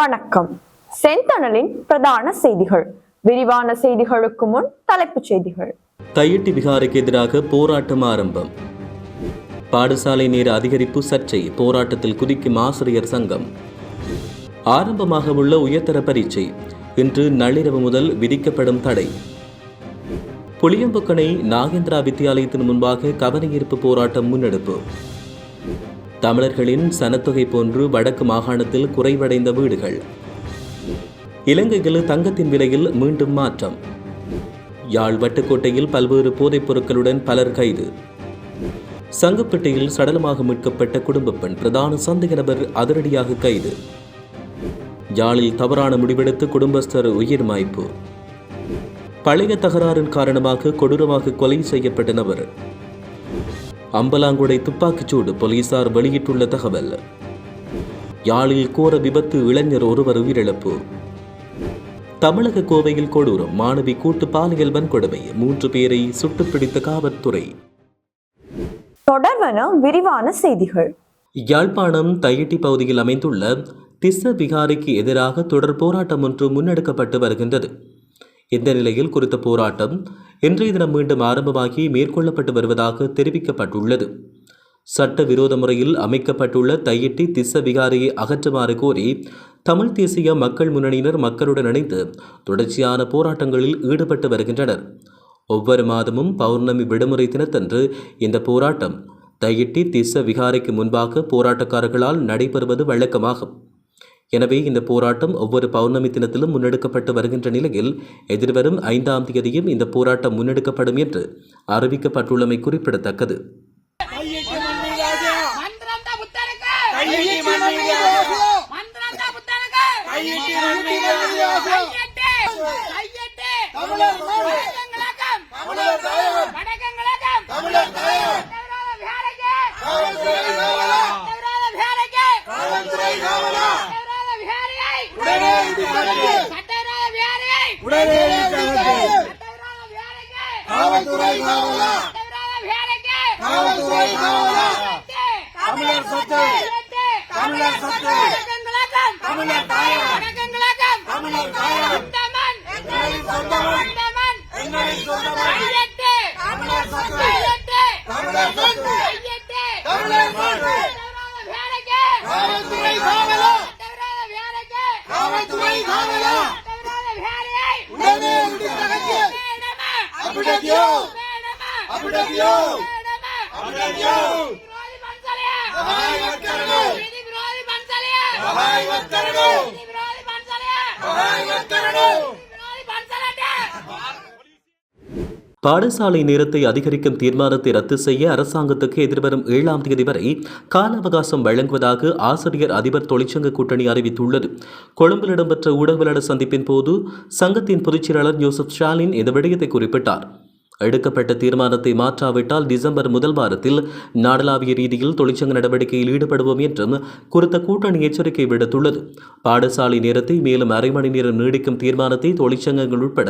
வணக்கம். செந்தணலின் பிரதான செய்திகள். விரிவான செய்திகளுக்கு முன் தலைப்புச் செய்திகள். தையிட்டி விகாருக்கு எதிராக போராட்டம் ஆரம்பம். பாடசாலை நேர அதிகரிப்பு சர்ச்சை போராட்டத்தில் குதிக்கும் ஆசிரியர் சங்கம். ஆரம்பமாக உள்ள உயர்தர பரீட்சை இன்று நள்ளிரவு முதல் விதிக்கப்படும் தடை. புளியம்புக்கணை நாகேந்திரா வித்தியாலயத்தின் முன்பாக கவனஈர்ப்பு போராட்டம் முன்னெடுப்பு. தமிழர்களின் சனத்தொகை போன்று வடக்கு மாகாணத்தில் குறைவடைந்த வீடுகள். இலங்கையில் தங்கத்தின் விலையில் மீண்டும் மாற்றம். யாழ் வட்டுக்கோட்டையில் பல்வேறு போதைப் பொருட்களுடன் பலர் கைது. சங்கப்பேட்டையில் சடலமாக மீட்கப்பட்ட குடும்ப பெண் பிரதான சந்தேக நபர் அதிரடியாக கைது. யாழில் தவறான முடிவெடுத்து குடும்பஸ்தர் உயிர் மாய்ப்பு. பழைய தகராறின் காரணமாக கொடூரமாக கொலை செய்யப்பட்ட நபர். அம்பலாங்குடை துப்பாக்கிச்சூடு போலீசார் வெளியிட்டுள்ள தகவல். யாழில் கோர விபத்து இளைஞர் ஒருவர் உயிரிழப்பு. தமிழக கோவையில் கொடூரம் மாணவி கூட்டு பாலியல் வன்கொடுமை மூன்று பேரை சுட்டுப்பிடித்த காவல்துறை. தொடர்வன விரிவான செய்திகள். யாழ்ப்பாணம் தையிட்டி பகுதியில் அமைந்துள்ள திஸ்ஸ விகாரைக்கு எதிராக தொடர் போராட்டம் ஒன்று முன்னெடுக்கப்பட்டு வருகின்றது. இந்த நிலையில் குறித்த போராட்டம் இன்றைய தினம் மீண்டும் ஆரம்பமாகி மேற்கொள்ளப்பட்டு வருவதாக தெரிவிக்கப்பட்டுள்ளது. சட்ட விரோத முறையில் அமைக்கப்பட்டுள்ள தையிட்டி திஸ்ஸ விகாரையை அகற்றுமாறு கோரி தமிழ் தேசிய மக்கள் முன்னணியினர் மக்களுடன் இணைந்து தொடர்ச்சியான போராட்டங்களில் ஈடுபட்டு வருகின்றனர். ஒவ்வொரு மாதமும் பௌர்ணமி விடுமுறை தினத்தன்று இந்த போராட்டம் தையிட்டி திஸ்ஸ விகாரைக்கு முன்பாக போராட்டக்காரர்களால் நடைபெறுவது வழக்கமாகும். எனவே இந்த போராட்டம் ஒவ்வொரு பௌர்ணமி தினத்திலும் முன்னெடுக்கப்பட்டு வருகின்ற நிலையில் எதிர்வரும் ஐந்தாம் தேதியும் இந்த போராட்டம் முன்னெடுக்கப்படும் என்று அறிவிக்கப்பட்டுள்ளமை குறிப்பிடத்தக்கது. மந்திரந்த புத்தருக்கு கையிட்டி மண்ணிலே மந்திரந்த புத்தருக்கு கையிட்டி மண்ணிலே கையெட்டு கையெட்டு தமிழர் நாடு. வடக்கங்கிழக்கம் தமிழர் தாயகம். வடக்கங்கிழக்கம் தமிழர் தாயகம். சட்டவிரோத விகாரைக்கு காவல்துறை காவலா. சட்டவிரோத விகாரைக்கு காவல்துறை காவலா. சட்டவிரோத விகாரியை உடனே இடித்தகற்று. சட்டவிரோத விகாரியை உடனே இடித்தகற்று. சட்டவிரோத விகாரைக்கு காவல்துறை காவலா. சட்டவிரோத விகாரைக்கு காவல்துறை பாடசாலை நேரத்தை அதிகரிக்கும் தீர்மானத்தை ரத்து செய்ய அரசாங்கத்துக்கு எதிர்வரும் ஏழாம் தேதி வரை கால அவகாசம் வழங்குவதாக ஆசிரியர் அதிபர் தொழிற்சங்க கூட்டணி அறிவித்துள்ளது கொழும்பில் இடம்பெற்ற ஊடகவியலாளர் சந்திப்பின் போது சங்கத்தின் பொதுச் செயலாளர் யோசப் ஸ்டாலின் இந்த விடயத்தை குறிப்பிட்டார் எடுக்கப்பட்ட தீர்மானத்தை மாற்றாவிட்டால் டிசம்பர் முதல் வாரத்தில் நாடளாவிய ரீதியில் தொழிற்சங்க நடவடிக்கையில் ஈடுபடுவோம் என்றும் குறித்த கூட்டணி எச்சரிக்கை விடுத்துள்ளது. பாடசாலை நேரத்தை மேலும் அரை மணி நேரம் நீடிக்கும் தீர்மானத்தை தொழிற்சங்கங்கள் உட்பட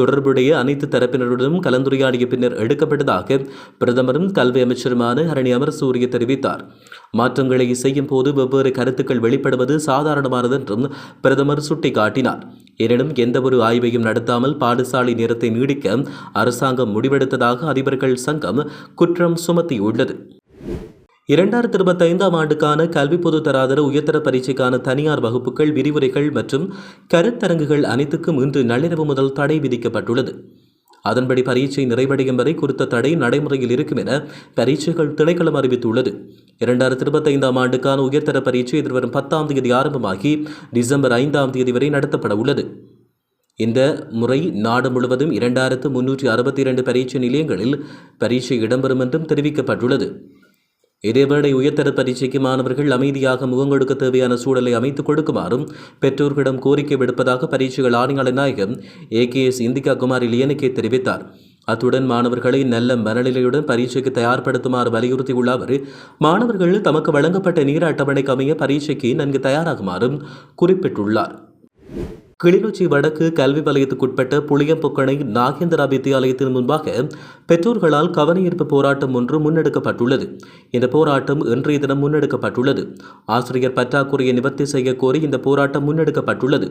தொடர்புடைய அனைத்து தரப்பினருடனும் கலந்துரையாடிய பின்னர் எடுக்கப்பட்டதாக பிரதமரும் கல்வி அமைச்சருமான ஹரணி அமரசூரிய தெரிவித்தார். மாற்றங்களை செய்யும் போது வெவ்வேறு கருத்துக்கள் வெளிப்படுவது சாதாரணமானது என்றும் பிரதமர் சுட்டிக்காட்டினார். எனினும் எந்தவொரு ஆய்வையும் நடத்தாமல் பாடசாலை நேரத்தை நீடிக்க அரசாங்கம் முடிவெடுத்ததாக அதிபர்கள் சங்கம் குற்றம் சுமத்தியுள்ளது. இரண்டாயிரத்தி இருபத்தி ஐந்தாம் ஆண்டுக்கான கல்வி பொது தராதர உயர்தர பரீட்சைக்கான தனியார் வகுப்புகள் விரிவுரைகள் மற்றும் கருத்தரங்குகள் அனைத்துக்கும் இன்று நள்ளிரவு முதல் தடை விதிக்கப்பட்டுள்ளது. அதன்படி பரீட்சை நிறைவடையும் வரை குறித்த தடை நடைமுறையில் இருக்கும் என பரீட்சைகள் திணைக்களம் அறிவித்துள்ளது. இரண்டாயிரத்தி இருபத்தைந்தாம் ஆண்டுக்கான உயர்தர பரீட்சை எதிர்வரும் பத்தாம் தேதி ஆரம்பமாகி டிசம்பர் ஐந்தாம் தேதி வரை நடத்தப்பட உள்ளது. இந்த முறை நாடு முழுவதும் இரண்டாயிரத்து முன்னூற்றி அறுபத்தி இரண்டு பரீட்சை நிலையங்களில் பரீட்சை இடம்பெறும் என்றும் தெரிவிக்கப்பட்டுள்ளது. இதேவேளை உயர்தர பரீட்சைக்கு மாணவர்கள் அமைதியாக முகங்கொடுக்க தேவையான சூழலை அமைத்துக் கொடுக்குமாறும் பெற்றோர்களிடம் கோரிக்கை விடுப்பதாக பரீட்சைகள் ஆணையாளர் நாயகம் A K S Indika Kumari Liyanage தெரிவித்தார். அத்துடன் மாணவர்களை நல்ல மனநிலையுடன் பரீட்சைக்கு தயார்படுத்துமாறு வலியுறுத்தியுள்ள அவர் மாணவர்கள் தமக்கு வழங்கப்பட்ட நீர அட்டவணைக்கு அமைய பரீட்சைக்கு நன்கு தயாராகுமாறும் குறிப்பிட்டுள்ளார். கிளிநொச்சி வடக்கு கல்வி வலயத்துக்குட்பட்ட புளியம்பொக்கணை நாகேந்திரா வித்தியாலயத்தின் முன்பாக பெற்றோர்களால் கவனஈர்ப்பு போராட்டம் ஒன்று முன்னெடுக்கப்பட்டுள்ளது. இந்த போராட்டம் இன்றைய தினம் முன்னெடுக்கப்பட்டுள்ளது. ஆசிரியர் பற்றாக்குறையை நிவர்த்தி செய்ய கோரி இந்த போராட்டம் முன்னெடுக்கப்பட்டுள்ளது.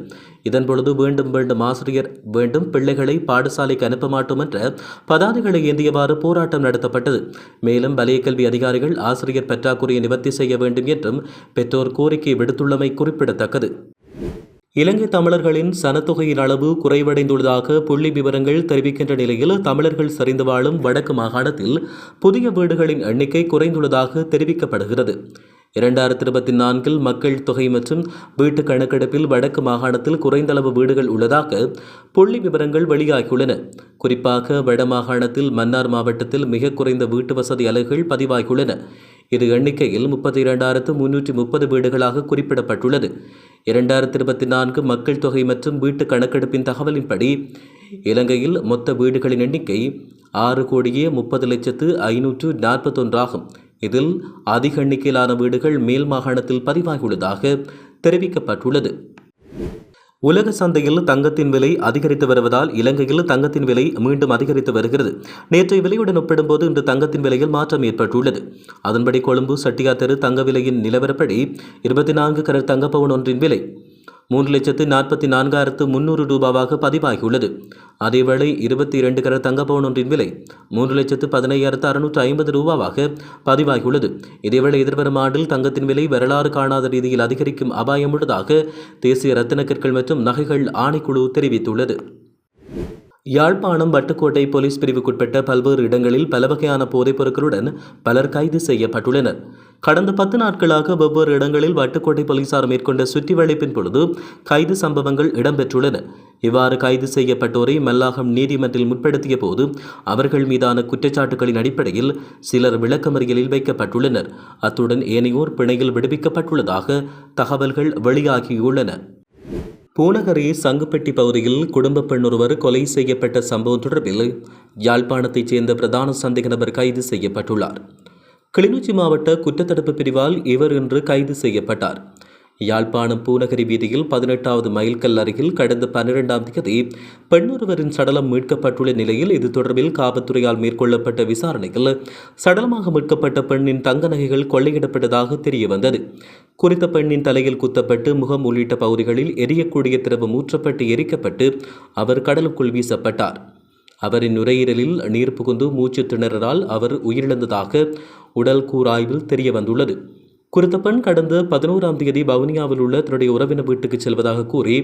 இதன்பொழுது வேண்டும் வேண்டும் ஆசிரியர் வேண்டும் பிள்ளைகளை பாடசாலைக்கு அனுப்ப மாட்டோம் என்ற பதாதைகளை ஏந்தியவாறு போராட்டம் நடத்தப்பட்டது. மேலும் வலய கல்வி அதிகாரிகள் ஆசிரியர் பற்றாக்குறையை நிவர்த்தி செய்ய வேண்டும் என்றும் பெற்றோர் கோரிக்கை விடுத்துள்ளமை குறிப்பிடத்தக்கது. இலங்கை தமிழர்களின் சனத்தொகையின் அளவு குறைவடைந்துள்ளதாக புள்ளி விவரங்கள் தெரிவிக்கின்ற நிலையில் தமிழர்கள் சரிந்து வாழும் வடக்கு மாகாணத்தில் புதிய வீடுகளின் எண்ணிக்கை குறைந்துள்ளதாக தெரிவிக்கப்படுகிறது. இரண்டாயிரத்தி இருபத்தி நான்கில் மக்கள் தொகை மற்றும் வீட்டு கணக்கெடுப்பில் வடக்கு மாகாணத்தில் குறைந்தளவு வீடுகள் உள்ளதாக புள்ளி விவரங்கள் வெளியாகியுள்ளன. குறிப்பாக வட மாகாணத்தில் மன்னார் மாவட்டத்தில் மிக குறைந்த வீட்டு வசதி அலகுகள் பதிவாகியுள்ளன. இது எண்ணிக்கையில் முப்பத்தி இரண்டாயிரத்து முன்னூற்றி முப்பது வீடுகளாக குறிப்பிடப்பட்டுள்ளது. இரண்டாயிரத்தி இருபத்தி நான்கு மக்கள் தொகை மற்றும் வீட்டு கணக்கெடுப்பின் தகவலின்படி இலங்கையில் மொத்த வீடுகளின் எண்ணிக்கை ஆறு கோடியே முப்பது லட்சத்து ஐநூற்று நாற்பத்தொன்றாகும். இதில் அதிக எண்ணிக்கையிலான வீடுகள் மேல் மாகாணத்தில் பதிவாகியுள்ளதாக தெரிவிக்கப்பட்டுள்ளது. உலக சந்தையில் தங்கத்தின் விலை அதிகரித்து வருவதால் இலங்கையில் தங்கத்தின் விலை மீண்டும் அதிகரித்து வருகிறது. நேற்றைய விலையுடன் ஒப்பிடும்போது இன்று தங்கத்தின் விலையில் மாற்றம் ஏற்பட்டுள்ளது. அதன்படி கொழும்பு சட்டியார் தெரு தங்க விலையின் நிலவரப்படி இருபத்தி நான்கு கரர் தங்கப்பவுன் ஒன்றின் விலை மூன்று லட்சத்து நாற்பத்தி நான்காயிரத்து முன்னூறு ரூபாவாக பதிவாகியுள்ளது. அதேவேளை இருபத்தி இரண்டு கர தங்கப்பவுன் ஒன்றின் விலை மூன்று லட்சத்து பதினையாயிரத்து அறுநூற்று ஐம்பது ரூபாவாக பதிவாகியுள்ளது. இதேவேளை எதிர்வரும் ஆண்டில் தங்கத்தின் விலை வரலாறு காணாத ரீதியில் அதிகரிக்கும் அபாயம் உள்ளதாக தேசிய ரத்தின கற்கள் மற்றும் நகைகள் ஆணைக்குழு தெரிவித்துள்ளது. யாழ்ப்பாணம் வட்டுக்கோட்டை போலீஸ் பிரிவுக்குட்பட்ட பல்வேறு இடங்களில் பல வகையான போதைப் பொருட்களுடன் பலர் கைது செய்யப்பட்டுள்ளனர். கடந்த பத்து நாட்களாக வெவ்வேறு இடங்களில் வட்டுக்கோட்டை போலீசார் மேற்கொண்ட சுற்றி வளைப்பின் பொழுது கைது சம்பவங்கள் இடம்பெற்றுள்ளன. இவ்வாறு கைது செய்யப்பட்டோரை மல்லாகம் நீதிமன்றில் முற்படுத்திய போது அவர்கள் மீதான குற்றச்சாட்டுகளின் அடிப்படையில் சிலர் விளக்கமறியலில் வைக்கப்பட்டுள்ளனர். அத்துடன் ஏனையோர் பிணையில் விடுவிக்கப்பட்டுள்ளதாக தகவல்கள் வெளியாகியுள்ளன. பூனகரி சங்குப்பட்டி பகுதியில் குடும்ப பெண் ஒருவர் கொலை செய்யப்பட்ட சம்பவம் தொடர்பில் யாழ்ப்பாணத்தைச் சேர்ந்த பிரதான சந்தேக நபர் கைது செய்யப்பட்டுள்ளார். கிளிநொச்சி மாவட்ட குற்றத்தடுப்பு பிரிவால் இவர் இன்று கைது செய்யப்பட்டார். யாழ்ப்பாணம் பூநகரி வீதியில் பதினெட்டாவது மைல்கல் அருகில் கடந்த பன்னிரெண்டாம் தேதி பெண்ணொருவரின் சடலம் மீட்கப்பட்டுள்ள நிலையில் இது தொடர்பில் காவல்துறையால் மேற்கொள்ளப்பட்ட விசாரணையில் சடலமாக மீட்கப்பட்ட பெண்ணின் தங்க நகைகள் கொள்ளையிடப்பட்டதாக தெரியவந்தது. குறித்த பெண்ணின் தலையில் குத்தப்பட்டு முகம் உள்ளிட்ட பகுதிகளில் எரியக்கூடிய திரவம் ஊற்றப்பட்டு எரிக்கப்பட்டு அவர் கடலுக்குள் வீசப்பட்டார். அவரின் நுரையீரலில் நீர் புகுந்து மூச்சு திணறலால் அவர் உயிரிழந்ததாக உடல் கூராய்வில் தெரிய வந்துள்ளது குறித்த பெண் கடந்த பதினோராம் தேதி வவுனியாவில் உள்ள தன்னுடைய உறவினர் வீட்டுக்கு செல்வதாக கூறி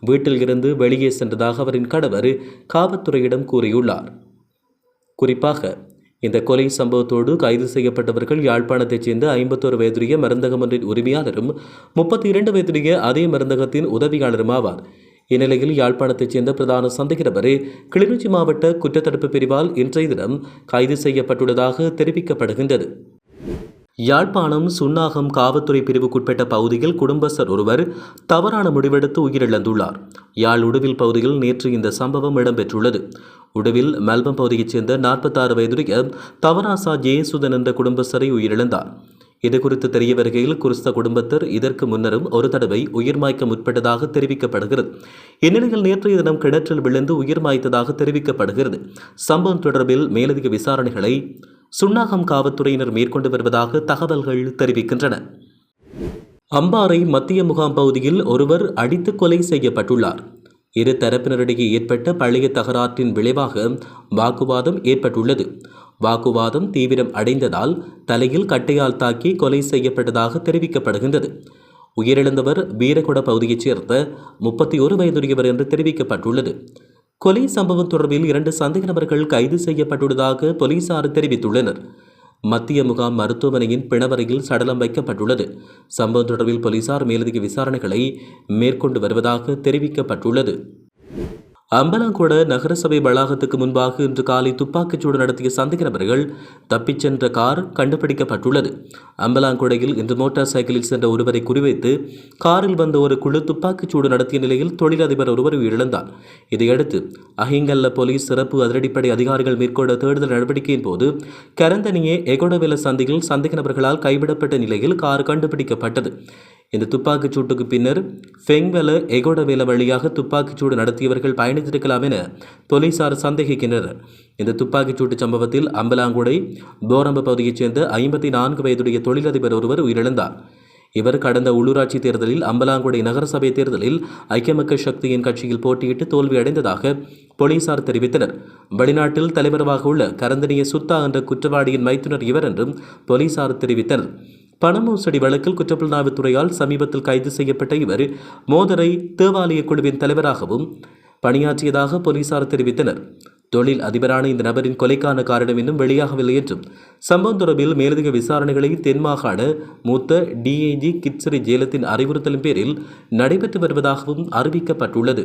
வீட்டில் இருந்து வெளியே சென்றதாக அவரின் கணவர் காவல்துறையிடம் கூறியுள்ளார். குறிப்பாக இந்த கொலை சம்பவத்தோடு கைது செய்யப்பட்டவர்கள் யாழ்ப்பாணத்தைச் சேர்ந்த ஐம்பத்தோரு வயதுடைய மருந்தகம் ஒன்றின் உரிமையாளரும் முப்பத்தி இரண்டு வயதுடைய அதே மருந்தகத்தின் உதவியாளரும் ஆவார். இந்நிலையில் யாழ்ப்பாணத்தைச் சேர்ந்த பிரதான சந்தேகநபர் கிளிநொச்சி மாவட்ட குற்றத்தடுப்பு பிரிவால் இன்றைய தினம் கைது செய்யப்பட்டுள்ளதாக தெரிவிக்கப்படுகின்றது. யாழ்ப்பாணம் சுன்னாகம் காவல்துறை பிரிவுக்குட்பட்ட பகுதியில் குடும்பஸ்தர் ஒருவர் தவறான முடிவெடுத்து உயிரிழந்துள்ளார். யாழ் உடுவில் பகுதியில் நேற்று இந்த சம்பவம் இடம்பெற்றுள்ளது. உடுவில் மெல்பம் பகுதியைச் சேர்ந்த நாற்பத்தாறு வயதுடைய தவராசா ஜெயசுதன் என்ற குடும்பஸ்தரை உயிரிழந்தார். இதுகுறித்து தெரிய வருகையில் குருஸ்த குடும்பத்தர் இதற்கு முன்னரும் ஒரு தடவை உயிர் மாய்க்க முற்பட்டதாக தெரிவிக்கப்படுகிறது. இந்நிலையில் நேற்றைய தினம் கிணற்றில் விழுந்து உயிர் மாய்த்ததாக தெரிவிக்கப்படுகிறது. சம்பவம் தொடர்பில் மேலதிக விசாரணைகளை சுன்னாகம் காவல்துறையினர் மேற்கொண்டு வருவதாக தகவல்கள் தெரிவிக்கின்றன. அம்பாறை மத்திய முகாம் பகுதியில் ஒருவர் அடித்து கொலை செய்யப்பட்டுள்ளார். இரு தரப்பினரிடையே ஏற்பட்ட பழைய தகராற்றின் விளைவாக வாக்குவாதம் ஏற்பட்டுள்ளது. வாக்குவாதம் தீவிரம் அடைந்ததால் தலையில் கட்டையால் தாக்கி கொலை செய்யப்பட்டதாக தெரிவிக்கப்படுகின்றது. உயிரிழந்தவர் வீரகுட பகுதியைச் சேர்ந்த முப்பத்தி ஒரு வயதுடையவர் என்று தெரிவிக்கப்பட்டுள்ளது. கொலை சம்பவம் தொடர்பில் இரண்டு சந்தேக நபர்கள் கைது செய்யப்பட்டுள்ளதாக போலீசார் தெரிவித்துள்ளனர். மத்திய முகாம் மருத்துவமனையின் பிணவரையில் சடலம் வைக்கப்பட்டுள்ளது. சம்பவம் தொடர்பில் போலீசார் மேலதிக விசாரணைகளை மேற்கொண்டு வருவதாக தெரிவிக்கப்பட்டுள்ளது. அம்பலங்கொட நகரசபை வளாகத்துக்கு முன்பாக இன்று காலை துப்பாக்கிச்சூடு நடத்திய சந்தேக நபர்கள் தப்பிச் சென்ற கார் கண்டுபிடிக்கப்பட்டுள்ளது. அம்பலாங்கொடையில் இன்று மோட்டார் சைக்கிளில் சென்ற ஒருவரை குறிவைத்து காரில் வந்த ஒரு குழு துப்பாக்கிச்சூடு நடத்திய நிலையில் தொழிலதிபர் ஒருவர் உயிரிழந்தார். இதையடுத்து அஹிங்கல்ல போலீஸ் சிறப்பு அதிரடிப்படை அதிகாரிகள் மேற்கொண்ட தேடுதல் நடவடிக்கையின் போது கரந்தனியே எகோடவில சந்தையில் சந்தேக நபர்களால் கைவிடப்பட்ட நிலையில் கார் கண்டுபிடிக்கப்பட்டது. இந்த துப்பாக்கிச் சூட்டுக்கு பின்னர் ஃபெங்வெல எகோடவேல வழியாக துப்பாக்கிச் சூடு நடத்தியவர்கள் பயணித்திருக்கலாம் என போலீசார் சந்தேகிக்கின்றனர். இந்த துப்பாக்கிச் சூட்டு சம்பவத்தில் அம்பலாங்குடை போரம்ப பகுதியைச் சேர்ந்த ஐம்பத்தி நான்கு வயதுடைய தொழிலதிபர் ஒருவர் உயிரிழந்தார். இவர் கடந்த உள்ளூராட்சி தேர்தலில் அம்பலாங்குடை நகரசபை தேர்தலில் ஐக்கிய மக்கள் சக்தியின் கட்சியில் போட்டியிட்டு தோல்வியடைந்ததாக போலீசார் தெரிவித்தனர். வெளிநாட்டில் தலைவராக உள்ள கரந்தனிய சுத்தா என்ற குற்றவாளியின் மைத்துனர் இவர் என்றும் போலீசார் தெரிவித்தனர். பண மோசடி வழக்கில் குற்றப்புலனாய்வுத்துறையால் சமீபத்தில் கைது செய்யப்பட்ட இவர் மோதரை தேவாலய குழுவின் தலைவராகவும் பணியாற்றியதாக போலீசார் தெரிவித்தனர். தொழில் அதிபரான இந்த நபரின் கொலைக்கான காரணம் இன்னும் வெளியாகவில்லை என்றும் சம்பவம் தொடர்பில் மேலதிக விசாரணைகளை தென்மாகாண மூத்த டிஐஜி கிட்சரி ஜேலத்தின் அறிவுறுத்தலின் பேரில் நடைபெற்று வருவதாகவும் அறிவிக்கப்பட்டுள்ளது.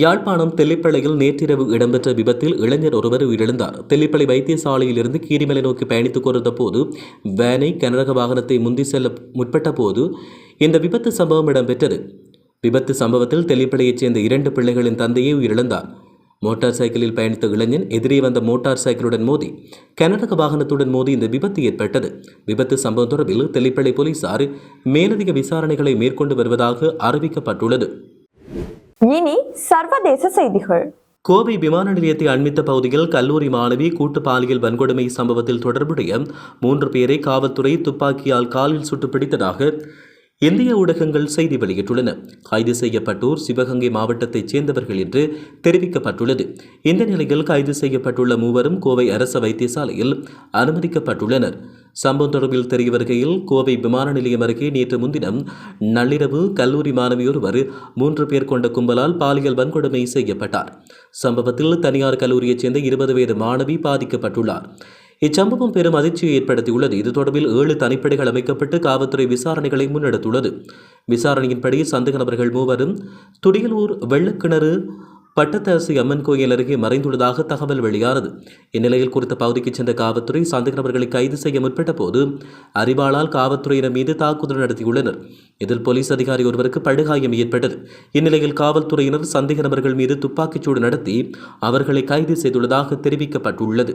யாழ்ப்பாணம் தெல்லிப்பளையில் நேற்றிரவு இடம்பெற்ற விபத்தில் இளைஞர் ஒருவர் உயிரிழந்தார். தெல்லிப்பளை வைத்தியசாலையிலிருந்து கீரிமலை நோக்கி பயணித்துக் கொண்டிருந்த போது வேனை கனரக வாகனத்தை முந்தி செல்ல முற்பட்ட போது இந்த விபத்து சம்பவம் இடம்பெற்றது. விபத்து சம்பவத்தில் தெல்லிப்பளையைச் சேர்ந்த இரண்டு பிள்ளைகளின் தந்தையே உயிரிழந்தார். மோட்டார் சைக்கிளில் பயணித்த இளைஞன் எதிரே வந்த மோட்டார் சைக்கிளுடன் மோதி கனரக வாகனத்துடன் மோதி இந்த விபத்து ஏற்பட்டது. விபத்து சம்பவம் தொடர்பில் தெல்லிப்பளை போலீசார் மேலதிக விசாரணைகளை மேற்கொண்டு வருவதாக அறிவிக்கப்பட்டுள்ளது. இனி சர்வதேச செய்திகள். கோவை விமான நிலையத்தை அண்மித்த பகுதியில் கல்லூரி மாணவி கூட்டு பாலியல் வன்கொடுமை சம்பவத்தில் தொடர்புடைய மூன்று பேரை காவல்துறை துப்பாக்கியால் காலில் சுட்டு பிடித்ததாக இந்திய ஊடகங்கள் செய்தி வெளியிட்டுள்ளன. கைது செய்யப்பட்டோர் சிவகங்கை மாவட்டத்தைச் சேர்ந்தவர்கள் என்று தெரிவிக்கப்பட்டுள்ளது. இந்த நிலையில் கைது செய்யப்பட்டுள்ள மூவரும் கோவை அரசு வைத்தியசாலையில் அனுமதிக்கப்பட்டுள்ளனர். சம்பவம் தொடர்பில் தெரிய வருகையில் கோவை விமான நிலையம் அருகே நேற்று முன்தினம் நள்ளிரவு கல்லூரி மாணவியொருவர் மூன்று பேர் கொண்ட கும்பலால் பாலியல் வன்கொடுமை செய்யப்பட்டார். சம்பவத்தில் தனியார் கல்லூரியைச் சேர்ந்த இருபது வயது மாணவி பாதிக்கப்பட்டுள்ளார். இச்சம்பவம் பெரும் அதிர்ச்சியை ஏற்படுத்தியுள்ளது. இது தொடர்பில் ஏழு தனிப்படைகள் அமைக்கப்பட்டு காவல்துறை விசாரணைகளை முன்னெடுத்துள்ளது. விசாரணையின்படி சந்தேக நபர்கள் மூவரும் துடியலூர் வெள்ளக்கிணறு பட்டத்தரசி அம்மன் கோயில் அருகே மறைந்துள்ளதாக தகவல் வெளியானது. இந்நிலையில் குறித்த பகுதிக்கு சென்ற காவல்துறை சந்தேக நபர்களை கைது செய்ய முற்பட்ட போது அறிவாளால் காவல்துறையினர் மீது தாக்குதல் நடத்தியுள்ளனர். இதில் போலீஸ் அதிகாரி ஒருவருக்கு படுகாயம் ஏற்பட்டது. இந்நிலையில் காவல்துறையினர் சந்தேக நபர்கள் மீது துப்பாக்கிச்சூடு நடத்தி அவர்களை கைது செய்துள்ளதாக தெரிவிக்கப்பட்டுள்ளது.